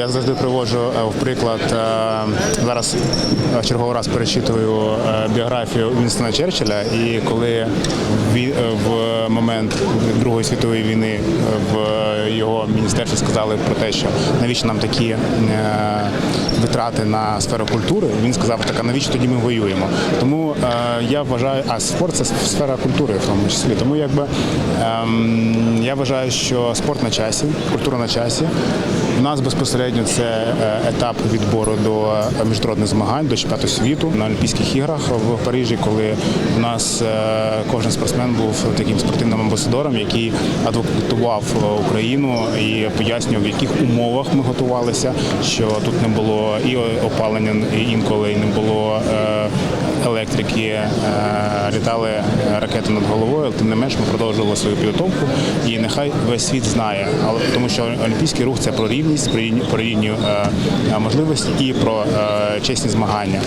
Я завжди приводжу е, в приклад е, зараз е, черговий раз перечитую біографію Вінстона Черчилля, і коли в момент Другої світової війни в його міністерстві сказали про те, що навіщо нам такі витрати на сферу культури, він сказав, так а навіщо тоді ми воюємо? Тому е, я вважаю, а спорт це сфера культури в тому числі. Тому якби ем, я вважаю, що спорт на часі, культура на часі. У нас безпосередньо це е, етап відбору до міжнародних змагань, до чемпіонату світу на Олімпійських іграх в Парижі, коли у нас е, кожен спортсмен був таким спортивним амбасадором, який адвокатував е, Україну і пояснював, в яких умовах ми готувалися, що тут не було і опалення інколи не було е, електрики, е, літали ракети над головою, тим не менш ми продовжували свою підготовку. І нехай весь світ знає, але тому що олімпійський рух це про рівність, про рівні- е, можливості і про е, чесні змагання.